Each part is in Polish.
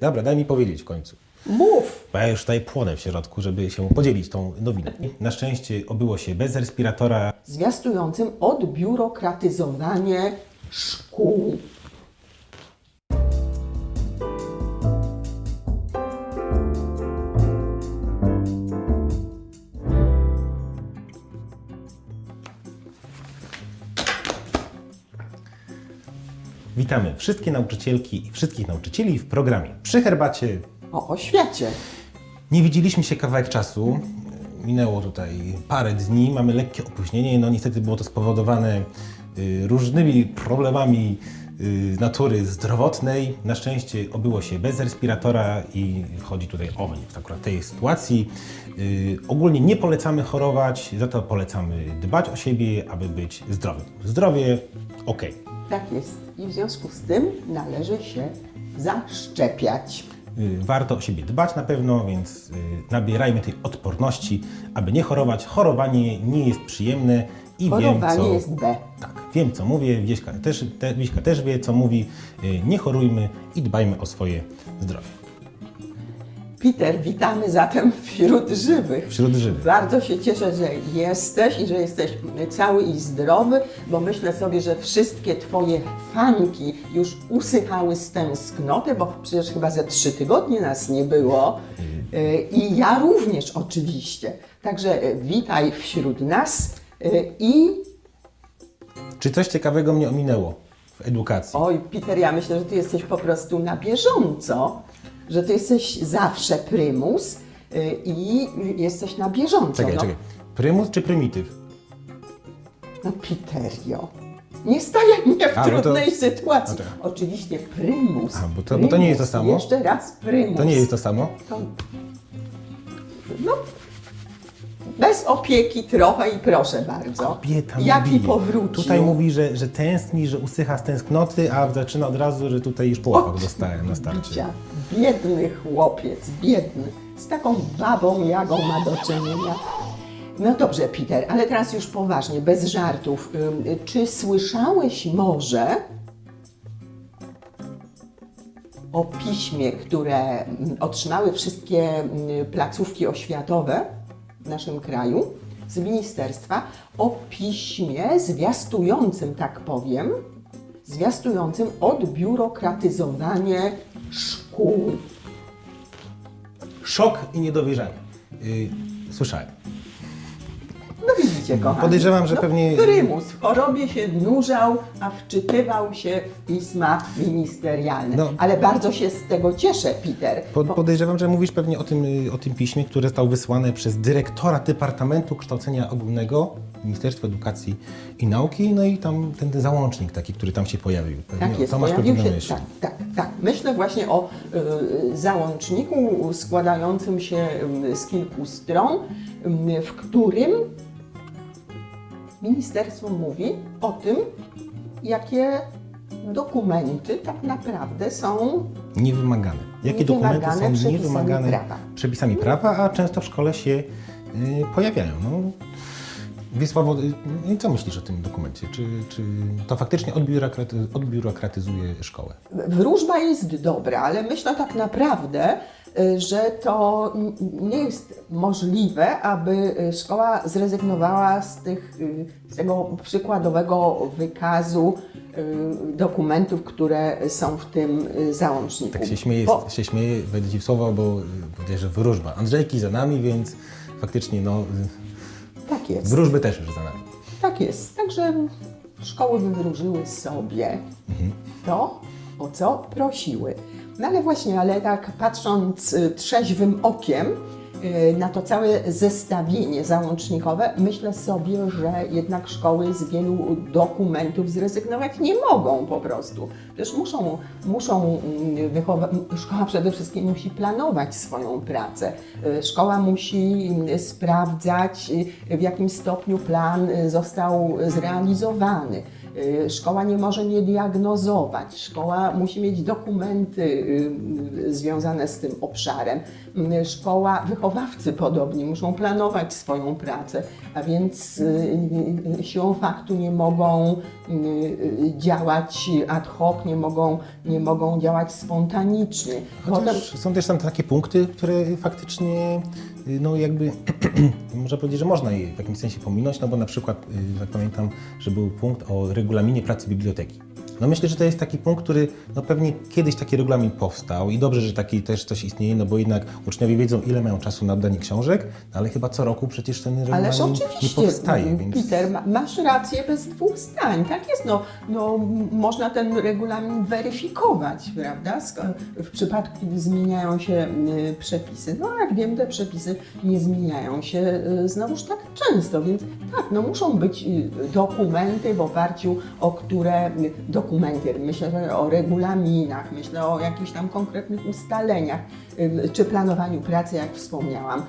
Dobra, daj mi powiedzieć w końcu. Mów! Bo ja już tutaj płonę w środku, żeby się podzielić tą nowiną. Na szczęście obyło się bez respiratora. Zwiastującym odbiurokratyzowanie szkół. Witamy wszystkie nauczycielki i wszystkich nauczycieli w programie Przy herbacie. O oświecie. Nie widzieliśmy się kawałek czasu. Minęło tutaj parę dni, mamy lekkie opóźnienie. No niestety było to spowodowane y, różnymi problemami y, natury zdrowotnej. Na szczęście obyło się bez respiratora i chodzi tutaj o mnie w akurat tej sytuacji. Y, ogólnie nie polecamy chorować, za to polecamy dbać o siebie, aby być zdrowym. Zdrowie ok. Tak jest. I w związku z tym należy się zaszczepiać. Y, Warto o siebie dbać na pewno, więc y, nabierajmy tej odporności, aby nie chorować. Chorowanie nie jest przyjemne i Chorowanie wiem, co... jest B. Tak, wiem co mówię, Wieśka też, te, Wieśka też wie co mówi. Y, Nie chorujmy i dbajmy o swoje zdrowie. Peter, witamy zatem wśród żywych. Wśród żywych. Bardzo się cieszę, że jesteś i że jesteś cały i zdrowy, bo myślę sobie, że wszystkie Twoje fanki już usychały z tęsknoty, bo przecież chyba ze trzy tygodnie nas nie było. Y, I ja również oczywiście. Także y, witaj wśród nas y, i Czy coś ciekawego mnie ominęło w edukacji? oj, Peter, ja myślę, że Ty jesteś po prostu na bieżąco, że Ty jesteś zawsze prymus y, i jesteś na bieżąco. Czekaj, no. czekaj. Prymus czy prymityw? No Piterio, nie stawiaj mnie w A, bo to- trudnej sytuacji. Czekaj. Oczywiście prymus. A, bo to- bo to nie jest to prymus. samo? Jeszcze raz prymus. To nie jest to samo? To... No, bez opieki trochę i proszę bardzo. Kobieta mnie Jaki bije. powrócił? Tutaj mówi, że, że tęskni, że usycha z tęsknoty, a zaczyna od razu, że tutaj już po łapach dostałem na starcie. Bicia. Biedny chłopiec, biedny. Z taką babą jagą ma do czynienia. No dobrze, Peter, ale teraz już poważnie, bez żartów. Czy słyszałeś może o piśmie, które otrzymały wszystkie placówki oświatowe w naszym kraju z ministerstwa, o piśmie zwiastującym, tak powiem, zwiastującym odbiurokratyzowanie Szok i niedowierzanie. Yy, słyszałem. No widzicie, kochani. Podejrzewam, że no, pewnie- Prymus w chorobie się nurzał, a wczytywał się w pisma ministerialne. No. Ale bardzo się z tego cieszę, Peter. Po, podejrzewam, że mówisz pewnie o tym, y, o tym piśmie, które zostało wysłane przez dyrektora Departamentu Kształcenia Ogólnego Ministerstwa Edukacji i Nauki, no i tam ten, ten załącznik taki, który tam się pojawił. Pewnie Tak jest, to masz pojawił pewnie na się, myśli. tak, tak, tak. Myślę właśnie o y, załączniku składającym się y, z kilku stron, y, w którym ministerstwo mówi o tym, jakie dokumenty tak naprawdę są Niewymagane. Jakie dokumenty Niewymagane są przepisami niewymagane prawa. przepisami prawa, a często w szkole się y, pojawiają. No, Wiesławo, i co myślisz o tym dokumencie? Czy, czy to faktycznie odbiurokraty, odbiurokratyzuje szkołę? Wróżba jest dobra, ale myślę tak naprawdę, y, że to nie jest możliwe, aby y, szkoła zrezygnowała z, tych, y, z tego przykładowego wykazu dokumentów, które są w tym załączniku. Tak się śmieje, Bo- się śmieje wejdę ci w słowo, bo że wróżba. Andrzejki za nami, więc faktycznie no, tak jest. wróżby też już za nami. Tak jest. Także szkoły wywróżyły sobie to, o co prosiły. No ale właśnie, ale tak patrząc y, trzeźwym okiem na to całe zestawienie załącznikowe, myślę sobie, że jednak szkoły z wielu dokumentów zrezygnować nie mogą po prostu. Też muszą, muszą mm, szkoła przede wszystkim musi planować swoją pracę. Y, Szkoła musi mm, sprawdzać, y, w jakim stopniu plan y, został zrealizowany. Y, Szkoła nie może nie diagnozować, szkoła musi mieć dokumenty y, y, związane z tym obszarem. Y, Szkoła, wychowawcy podobnie muszą planować swoją pracę, a więc siłą faktu nie mogą działać ad hoc, nie mogą, nie mogą działać spontanicznie. Chociaż są też tam takie punkty, które faktycznie, no jakby, można powiedzieć, że można je w jakimś sensie pominąć, no bo na przykład, y, jak pamiętam, że był punkt o regulaminie pracy biblioteki. No myślę, że to jest taki punkt, który no pewnie kiedyś taki regulamin powstał i dobrze, że taki też coś istnieje, no bo jednak uczniowie wiedzą, ile mają czasu na oddanie książek, no ale chyba co roku przecież ten regulamin Ależ nie oczywiście, powstaje, więc... Peter, ma, masz rację bez dwóch zdań. Tak jest, no, no, można ten regulamin weryfikować, prawda? W przypadku, kiedy zmieniają się przepisy. No jak wiem, te przepisy nie zmieniają się y, znowuż tak często, więc tak, no muszą być y, dokumenty, w oparciu o które y, dokumenty, myślę o regulaminach, myślę o jakichś tam konkretnych ustaleniach, czy planowaniu pracy, jak wspomniałam.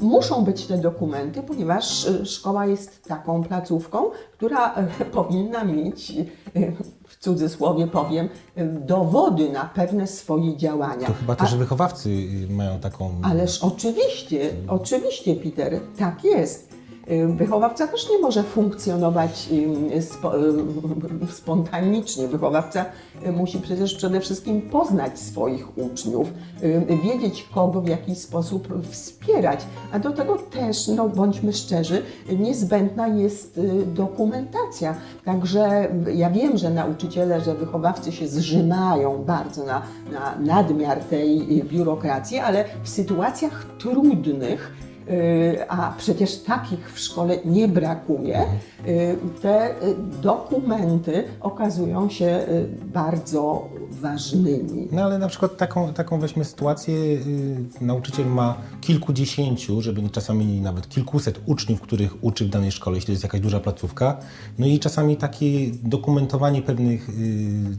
Muszą być te dokumenty, ponieważ y, szkoła jest taką placówką, która y, powinna mieć, y, w cudzysłowie powiem, dowody na pewne swoje działania. To chyba A- też wychowawcy y, mają taką... Ależ oczywiście, oczywiście, Peter, tak jest. Ym, Wychowawca też nie może funkcjonować spo, ym, spontanicznie. Wychowawca y, musi przecież przede wszystkim poznać swoich uczniów, wiedzieć kogo w jaki sposób wspierać. A do tego też, no bądźmy szczerzy, niezbędna jest y, dokumentacja. Także ja wiem, że nauczyciele, że wychowawcy się zrzymają bardzo na, na nadmiar tej y, biurokracji, ale w sytuacjach trudnych, y, a przecież takich w szkole nie brakuje, y, te y, dokumenty okazują się y, bardzo ważnymi. No ale na przykład taką, taką weźmy sytuację, nauczyciel ma kilkudziesięciu, żeby nie czasami nawet kilkuset uczniów, których uczy w danej szkole, jeśli to jest jakaś duża placówka. No i czasami takie dokumentowanie pewnych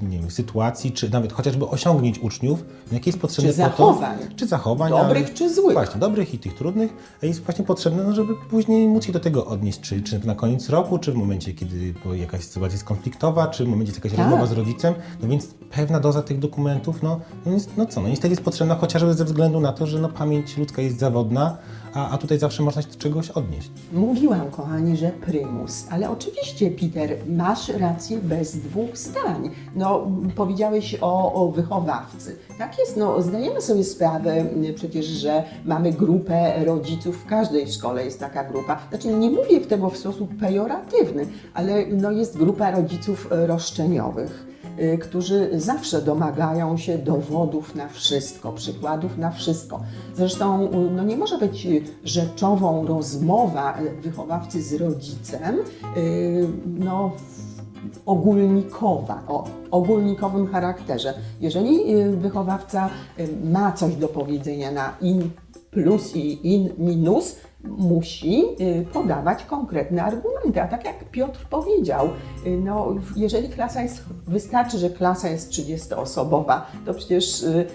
nie wiem, sytuacji, czy nawet chociażby osiągnięć uczniów, no jakie jest potrzebne Czy po zachowań. to, czy zachowań, Dobrych ale- czy złych. Właśnie, dobrych i tych trudnych, jest właśnie potrzebne, no, żeby później móc się do tego odnieść, czy, czy na koniec roku, czy w momencie, kiedy jakaś sytuacja jest konfliktowa, czy w momencie jest jakaś Tak. rozmowa z rodzicem, no więc pewna doza tych dokumentów, no, no, jest, no co, no niestety jest potrzebna chociażby ze względu na to, że no, pamięć ludzka jest zawodna, a, a tutaj zawsze można się do czegoś odnieść. Mówiłam, kochani, że prymus, ale oczywiście, Peter, masz rację bez dwóch zdań. No, powiedziałeś o, o wychowawcy. Tak jest, no, zdajemy sobie sprawę przecież, że mamy grupę rodziców, w każdej szkole jest taka grupa. Znaczy, nie mówię tego w sposób pejoratywny, ale no, jest grupa rodziców e, roszczeniowych którzy zawsze domagają się dowodów na wszystko, przykładów na wszystko. Zresztą y, no nie może być y, rzeczową rozmowa y, wychowawcy z rodzicem y, no, ogólnikowa, o ogólnikowym charakterze. Jeżeli y, wychowawca y, ma coś do powiedzenia na in plus i in minus, musi y, podawać konkretne argumenty. A tak jak Piotr powiedział, y, no, jeżeli klasa jest, wystarczy, że klasa jest 30-osobowa, to przecież y,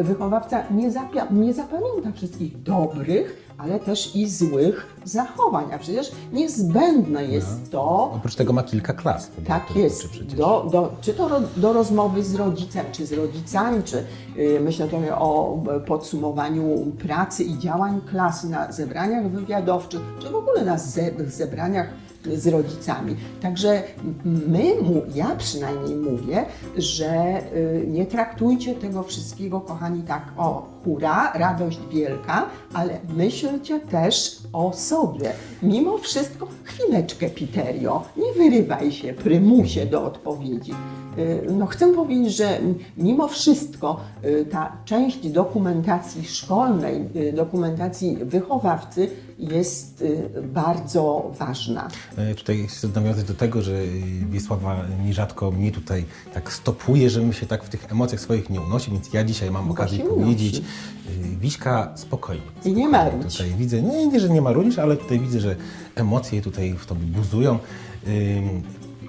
wychowawca nie, zapia- nie zapamięta wszystkich dobrych, ale też i złych zachowań. A przecież niezbędne jest to, Oprócz tego ma kilka klas. tak jest. przecież. Do, do, czy to ro, do rozmowy z rodzicem, czy z rodzicami, czy y, myślę tutaj o e, podsumowaniu pracy i działań klasy na zebraniach wywiadowczych, czy w ogóle na ze, zebraniach z rodzicami. Także my, ja przynajmniej mówię, że y, nie traktujcie tego wszystkiego, kochani, tak o hura, radość wielka, ale myślcie też o sobie. Mimo wszystko, chwileczkę, Piterio, nie wyrywaj się, prymusie do odpowiedzi. Y, No, chcę powiedzieć, że mimo wszystko y, ta część dokumentacji szkolnej, dokumentacji wychowawcy jest y, bardzo ważna. E, Tutaj chcę nawiązać do tego, że y, Wiesława nierzadko mnie tutaj tak stopuje, żebym się tak w tych emocjach swoich nie unosił, więc ja dzisiaj mam okazję powiedzieć, unosi. y, Wiśka, spokojnie. I nie marudź. Tutaj widzę, nie, nie, że nie marudzisz, ale tutaj widzę, że emocje tutaj w tobie buzują.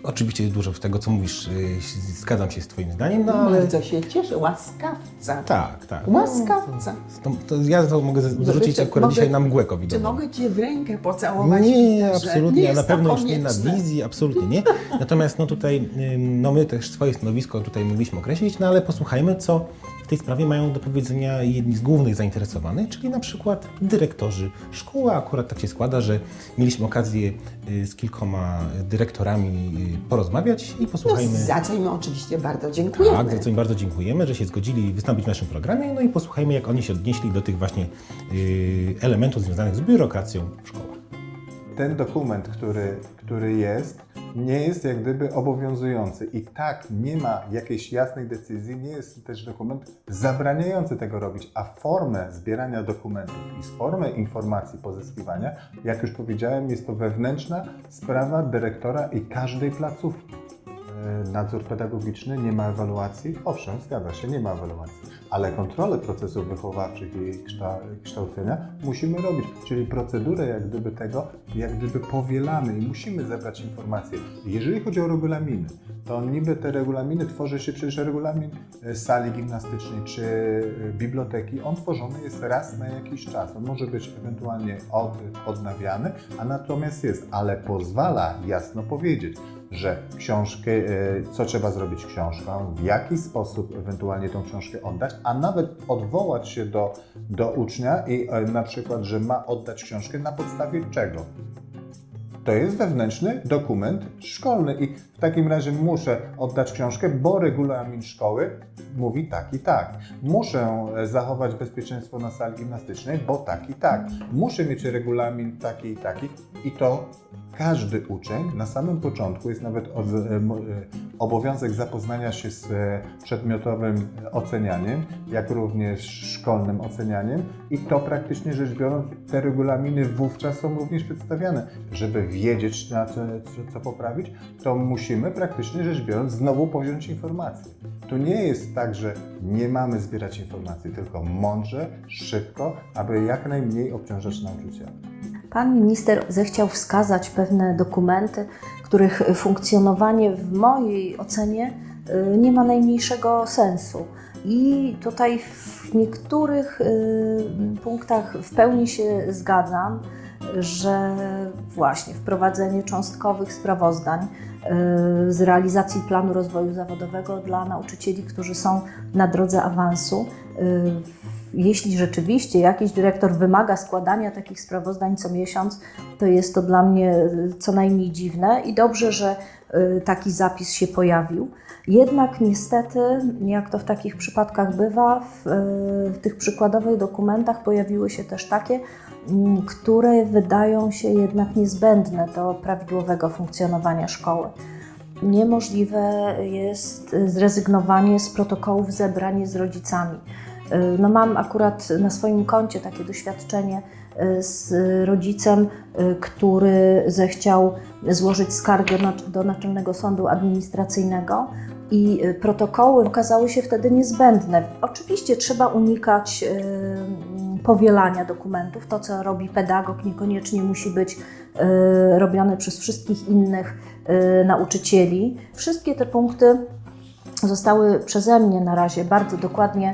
Oczywiście dużo z tego, co mówisz, y, zgadzam się z Twoim zdaniem, no ale... Bardzo się cieszę, łaskawca. Tak, tak. Łaskawca. To, to ja to mogę zrzucić akurat mogę- dzisiaj na mgłę Czy covidową. mogę Cię w rękę pocałować? Nie, absolutnie, nie a na pewno już nie na wizji, absolutnie nie. Natomiast no tutaj, no my też swoje stanowisko tutaj mogliśmy określić, no ale posłuchajmy, co w tej sprawie mają do powiedzenia jedni z głównych zainteresowanych, czyli na przykład dyrektorzy szkół. A Akurat tak się składa, że mieliśmy okazję y, z kilkoma dyrektorami y, porozmawiać i No, posłuchajmy. za co im oczywiście bardzo dziękujemy. Tak, za co im bardzo dziękujemy, że się zgodzili wystąpić w naszym programie. No i posłuchajmy, jak oni się odnieśli do tych właśnie y, elementów związanych z biurokracją w szkołach. ten dokument, który, który jest, nie jest jak gdyby obowiązujący. I tak nie ma jakiejś jasnej decyzji, nie jest też dokument zabraniający tego robić, a formę zbierania dokumentów i formę informacji pozyskiwania, jak już powiedziałem, jest to wewnętrzna sprawa dyrektora i każdej placówki. E, Nadzór pedagogiczny nie ma ewaluacji? Owszem, zgadza się, nie ma ewaluacji, ale kontrolę procesów wychowawczych i kszta- kształcenia musimy robić, czyli procedurę jak gdyby tego, jak gdyby powielamy i musimy zebrać informacje. Jeżeli chodzi o regulaminy, to niby te regulaminy tworzy się przecież regulamin e, sali gimnastycznej czy e, biblioteki, on tworzony jest raz na jakiś czas, on może być ewentualnie od, odnawiany, a natomiast jest, ale pozwala jasno powiedzieć, że książkę, e, co trzeba zrobić książką, w jaki sposób ewentualnie tą książkę oddać, a nawet odwołać się do, do ucznia i e, na przykład, że ma oddać książkę na podstawie czego. To jest wewnętrzny dokument szkolny i w takim razie muszę oddać książkę, bo regulamin szkoły mówi tak i tak. Muszę e, zachować bezpieczeństwo na sali gimnastycznej, bo tak i tak. Muszę mieć regulamin taki i taki i to każdy uczeń na samym początku jest nawet e, e, obowiązek zapoznania się z przedmiotowym ocenianiem, jak również szkolnym ocenianiem i to praktycznie rzecz biorąc te regulaminy wówczas są również przedstawiane. Żeby wiedzieć na co, co, poprawić, to musimy praktycznie rzecz biorąc znowu powziąć informacje. To nie jest tak, że nie mamy zbierać informacji, tylko mądrze, szybko, aby jak najmniej obciążać nauczyciela. Pan minister zechciał wskazać pewne dokumenty, których funkcjonowanie w mojej ocenie y, nie ma najmniejszego sensu. I tutaj w niektórych y, punktach w pełni się zgadzam, że właśnie wprowadzenie cząstkowych sprawozdań y, z realizacji planu rozwoju zawodowego dla nauczycieli, którzy są na drodze awansu, y, jeśli rzeczywiście jakiś dyrektor wymaga składania takich sprawozdań co miesiąc, to jest to dla mnie co najmniej dziwne i dobrze, że taki zapis się pojawił. Jednak niestety, jak to w takich przypadkach bywa, w, y, w tych przykładowych dokumentach pojawiły się też takie, mm, które wydają się jednak niezbędne do prawidłowego funkcjonowania szkoły. Niemożliwe jest zrezygnowanie z protokołów zebrań z rodzicami. Y, No mam akurat na swoim koncie takie doświadczenie y, z rodzicem, który zechciał złożyć skargę do Naczelnego Sądu Administracyjnego i y, protokoły okazały się wtedy niezbędne. Oczywiście trzeba unikać y, mm, powielania dokumentów. To, co robi pedagog, niekoniecznie musi być y, robione przez wszystkich innych nauczycieli. Wszystkie te punkty zostały przeze mnie na razie bardzo dokładnie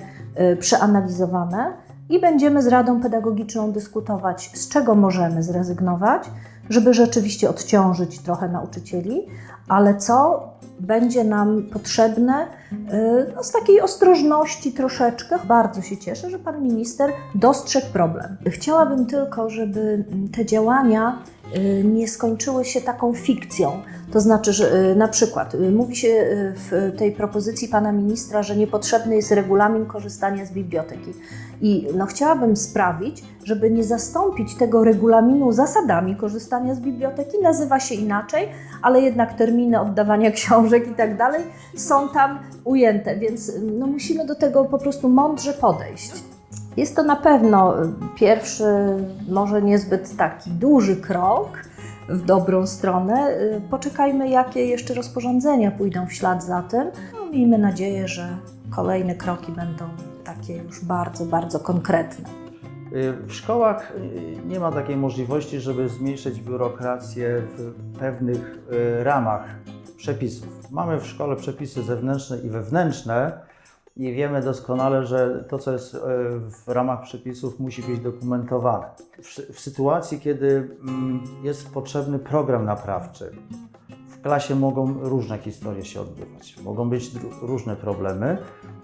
przeanalizowane i będziemy z Radą Pedagogiczną dyskutować, z czego możemy zrezygnować, żeby rzeczywiście odciążyć trochę nauczycieli, ale co będzie nam potrzebne y, no, z takiej ostrożności troszeczkę. Bardzo się cieszę, że Pan Minister dostrzegł problem. Chciałabym tylko, żeby te działania nie skończyły się taką fikcją. To znaczy, że y, na przykład y, mówi się y, w tej propozycji pana ministra, że niepotrzebny jest regulamin korzystania z biblioteki. I no, chciałabym sprawić, żeby nie zastąpić tego regulaminu zasadami korzystania z biblioteki, nazywa się inaczej, ale jednak terminy oddawania książek i tak dalej są tam ujęte, więc y, no, musimy do tego po prostu mądrze podejść. Jest to na pewno pierwszy, może niezbyt taki duży krok w dobrą stronę. Poczekajmy, jakie jeszcze rozporządzenia pójdą w ślad za tym. No, miejmy nadzieję, że kolejne kroki będą takie już bardzo, bardzo konkretne. Y, W szkołach y, nie ma takiej możliwości, żeby zmniejszyć biurokrację w pewnych y, ramach przepisów. Mamy w szkole przepisy zewnętrzne i wewnętrzne i wiemy doskonale, że to, co jest e, w ramach przepisów, musi być dokumentowane. W, w sytuacji, kiedy mm, jest potrzebny program naprawczy, w klasie mogą różne historie się odbywać, mogą być różne problemy,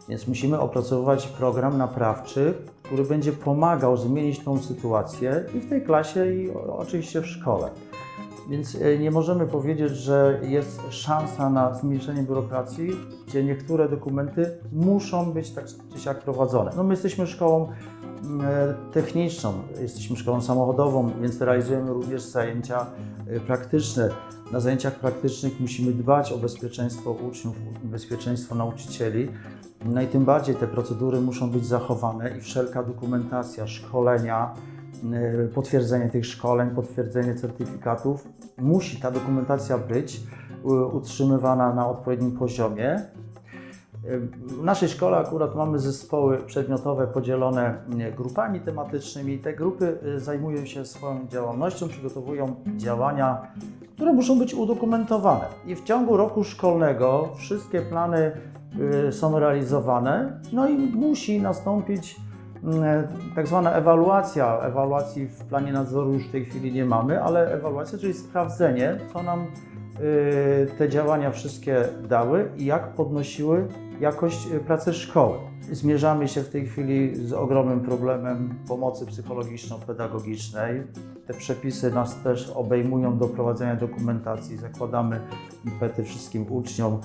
więc musimy opracowywać program naprawczy, który będzie pomagał zmienić tą sytuację i w tej klasie, i oczywiście w szkole. Więc e, nie możemy powiedzieć, że jest szansa na zmniejszenie biurokracji, gdzie niektóre dokumenty muszą być tak czy siak prowadzone. No my jesteśmy szkołą mm, e, techniczną, jesteśmy szkołą samochodową, więc realizujemy również zajęcia e, praktyczne. Na zajęciach praktycznych musimy dbać o bezpieczeństwo uczniów, bezpieczeństwo nauczycieli. No i tym bardziej te procedury muszą być zachowane i wszelka dokumentacja, szkolenia, potwierdzenie tych szkoleń, potwierdzenie certyfikatów, musi ta dokumentacja być y, utrzymywana na odpowiednim poziomie. Y, W naszej szkole akurat mamy zespoły przedmiotowe podzielone grupami tematycznymi. Te grupy zajmują się swoją działalnością, przygotowują działania, które muszą być udokumentowane. I w ciągu roku szkolnego wszystkie plany są realizowane, no i musi nastąpić tak zwana ewaluacja. Ewaluacji w planie nadzoru już w tej chwili nie mamy, ale ewaluacja, czyli sprawdzenie, co nam y, te działania wszystkie dały i jak podnosiły jakość y, pracy szkoły. Zmierzamy się w tej chwili z ogromnym problemem pomocy psychologiczno-pedagogicznej. Te przepisy nas też obejmują do prowadzenia dokumentacji. Zakładamy impety wszystkim uczniom.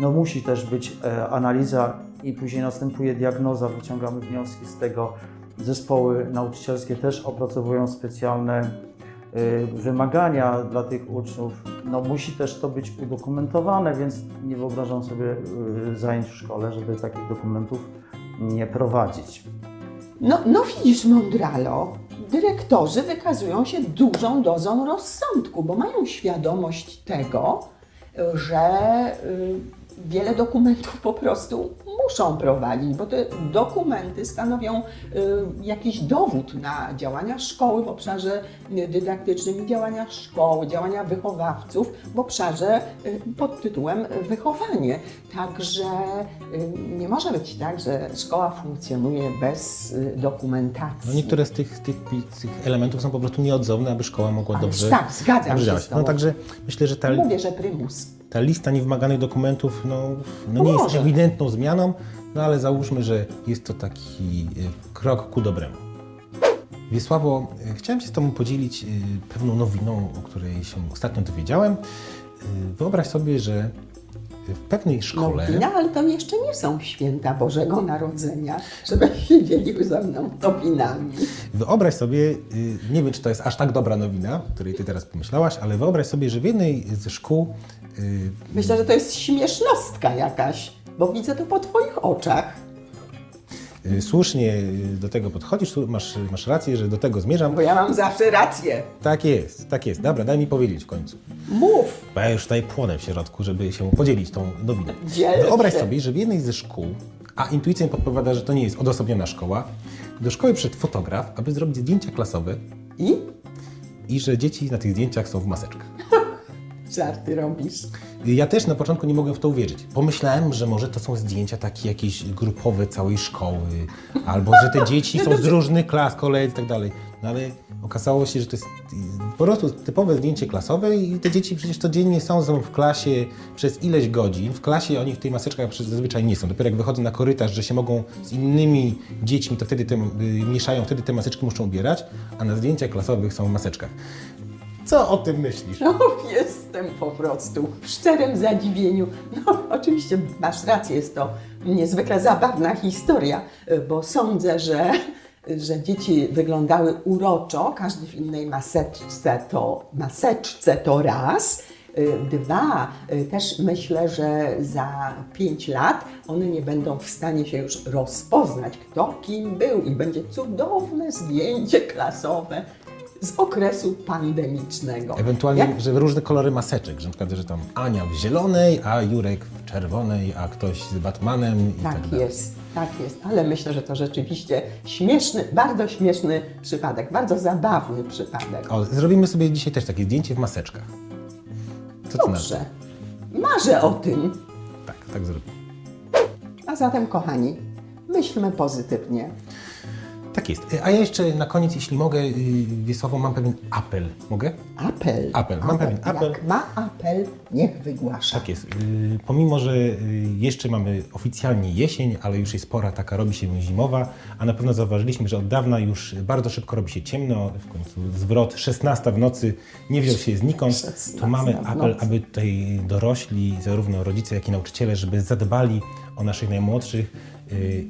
No musi też być e, analiza i później następuje diagnoza, wyciągamy wnioski z tego. Zespoły nauczycielskie też opracowują specjalne wymagania dla tych uczniów. No, musi też to być udokumentowane, więc nie wyobrażam sobie y, zajęć w szkole, żeby takich dokumentów nie prowadzić. No, no widzisz, Mondralo, dyrektorzy wykazują się dużą dozą rozsądku, bo mają świadomość tego, że y, wiele dokumentów po prostu muszą prowadzić, bo te dokumenty stanowią y, jakiś dowód na działania szkoły w obszarze y, dydaktycznym i działania szkoły, działania wychowawców w obszarze y, pod tytułem wychowanie. Także nie może być tak, że szkoła funkcjonuje bez dokumentacji. No niektóre z tych, tych, tych elementów są po prostu nieodzowne, aby szkoła mogła Ależ dobrze, tak, zgadzam się. No także myślę, że ta, Mówię, że prymus. Ta lista niewymaganych dokumentów no, no nie jest Pomoże. ewidentną zmianą, no ale załóżmy, że jest to taki y, krok ku dobremu. Wiesławo, y, chciałem się z Tobą podzielić y, pewną nowiną, o której się ostatnio dowiedziałem. Y, Wyobraź sobie, że w pewnej szkole... Nowina, ale to jeszcze nie są święta Bożego Narodzenia, żeby się dzieliły ze mną nowinami. Wyobraź sobie, y, nie wiem czy to jest aż tak dobra nowina, o której ty teraz pomyślałaś, ale wyobraź sobie, że w jednej ze szkół Myślę, że to jest śmiesznostka jakaś, bo widzę to po Twoich oczach. y, słusznie y, do tego podchodzisz, masz, masz rację, że do tego zmierzam. Bo ja mam zawsze rację. Tak jest, tak jest. Dobra, daj mi powiedzieć w końcu. Mów. Bo ja już tutaj płonę w środku, żeby się podzielić tą nowiną. Dziel Wyobraź się. sobie, że w jednej ze szkół, a intuicja mi podpowiada, że to nie jest odosobniona szkoła, do szkoły przyszedł fotograf, aby zrobić zdjęcia klasowe I i że dzieci na tych zdjęciach są w maseczkach. Żarty robisz. Ja też na początku nie mogłem w to uwierzyć. Pomyślałem, że może to są zdjęcia takie jakieś grupowe całej szkoły, albo że te dzieci są z różnych klas, kolei i tak dalej. No ale okazało się, że to jest po prostu typowe zdjęcie klasowe i te dzieci przecież codziennie są są w klasie przez ileś godzin. W klasie oni w tych maseczkach zazwyczaj nie są. Dopiero jak wychodzą na korytarz, że się mogą z innymi dziećmi, to wtedy te, y, mieszają, wtedy te maseczki muszą ubierać, a na zdjęciach klasowych są w maseczkach. Co o tym myślisz? No, jestem po prostu w szczerym zadziwieniu. No, oczywiście masz rację, jest to niezwykle zabawna historia, bo sądzę, że, że dzieci wyglądały uroczo, każdy w innej maseczce to, maseczce to raz. Dwa, też myślę, że za pięć lat one nie będą w stanie się już rozpoznać, kto kim był i będzie cudowne zdjęcie klasowe z okresu pandemicznego. Ewentualnie, Jak że różne kolory maseczek, że na przykład, że tam Ania w zielonej, a Jurek w czerwonej, a ktoś z Batmanem i tak, Tak dalej. jest, tak jest, ale myślę, że to rzeczywiście śmieszny, bardzo śmieszny przypadek, bardzo zabawny przypadek. O, zrobimy sobie dzisiaj też takie zdjęcie w maseczkach. Co ty na to? Dobrze. Marzę o tym. Tak, tak zrobię. A zatem, kochani, myślmy pozytywnie. Tak jest. A ja jeszcze na koniec, jeśli mogę, y, Wiesławo, mam pewien apel. Mogę? Apel. Apel, mam pewien apel. Jak ma apel, niech wygłasza. Tak jest. Y, Pomimo, że y, jeszcze mamy oficjalnie jesień, ale już jest pora taka, robi się zimowa, a na pewno zauważyliśmy, że od dawna już bardzo szybko robi się ciemno, w końcu zwrot 16 w nocy nie wziął się znikąd, 16 to mamy w apel, nocy. aby tutaj dorośli, zarówno rodzice, jak i nauczyciele, żeby zadbali o naszych najmłodszych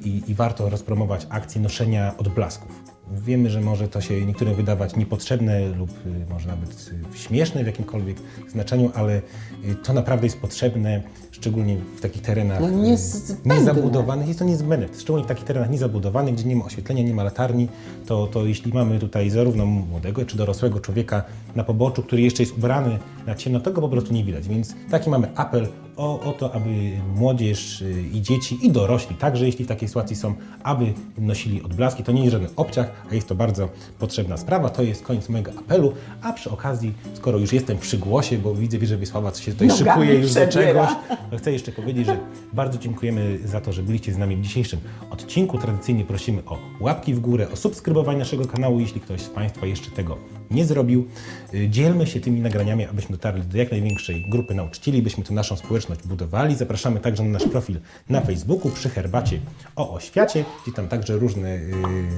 i, i warto rozpromować akcję noszenia odblasków. Wiemy, że może to się niektórym wydawać niepotrzebne lub y, może nawet y, śmieszne w jakimkolwiek znaczeniu, ale y, to naprawdę jest potrzebne, szczególnie w takich terenach No niezbędne. niezabudowanych. Jest to niezbędne, szczególnie w takich terenach niezabudowanych, gdzie nie ma oświetlenia, nie ma latarni, to, to jeśli mamy tutaj zarówno młodego czy dorosłego człowieka na poboczu, który jeszcze jest ubrany na ciemno, tego po prostu nie widać. Więc taki mamy apel o, o to, aby młodzież y, i dzieci i dorośli, także jeśli w takiej sytuacji są, aby nosili odblaski. To nie jest żaden obciach, a jest to bardzo potrzebna sprawa. To jest koniec mojego apelu, a przy okazji, skoro już jestem przy głosie, bo widzę, że Wiesława się tutaj Nogami szykuje już do czegoś, to chcę jeszcze powiedzieć, że bardzo dziękujemy za to, że byliście z nami w dzisiejszym odcinku. Tradycyjnie prosimy o łapki w górę, o subskrybowanie naszego kanału, jeśli ktoś z Państwa jeszcze tego nie zrobił. Y, Dzielmy się tymi nagraniami, abyśmy dotarli do jak największej grupy nauczycieli, byśmy tę naszą społeczność budowali. Zapraszamy także na nasz profil na Facebooku przy herbacie o oświacie, gdzie tam także różne y,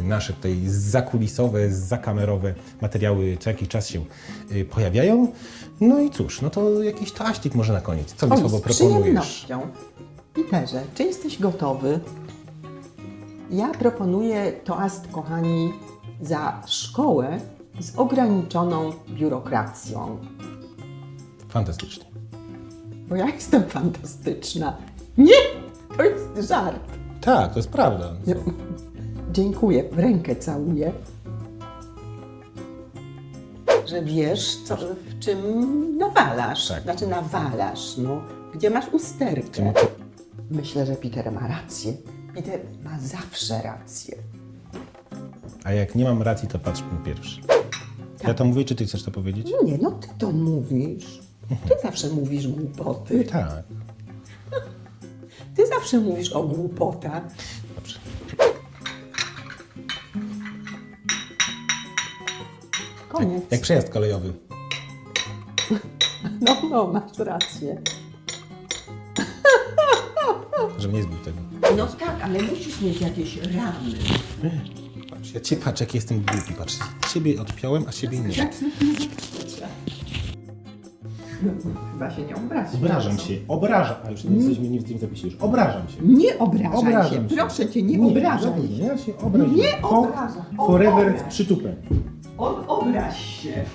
nasze tutaj zakulisowe, zakamerowe materiały co jakiś czas się y, pojawiają. No i cóż, no to jakiś taścik może na koniec. Co z proponujesz? Piterze, czy jesteś gotowy? Ja proponuję toast, kochani, za szkołę z ograniczoną biurokracją. Fantastycznie. Bo ja jestem fantastyczna. Nie! To jest żart. Tak, to jest prawda. Dziękuję, w rękę całuję. Że wiesz, co, w czym nawalasz. Tak. Znaczy nawalasz, no. Gdzie masz usterkę. Myślę, że Peter ma rację. Peter ma zawsze rację. A jak nie mam racji, to patrz pan pierwszy. Ja to mówię, czy ty chcesz to powiedzieć? No nie, no ty to mówisz. Ty zawsze mówisz głupoty. Tak. Ty zawsze mówisz o głupotach. Dobrze. Koniec. Jak przejazd kolejowy. No, no, masz rację. Żeby nie zbił tego. No tak, ale musisz mieć jakieś ramy. Ja cię patrz, jak jestem głupi. Patrz, siebie odpiąłem, a siebie nie. Chyba się nie obrazi. Obrażam się, obrażam. A już nie jesteśmy nie w tym zapisie już. Obrażam się. Nie obrażaj Obrażam się. się. Proszę cię, nie, obrażaj się. Ja się obrażam. Nie obrażam. Forever z przytupem. On obraź się.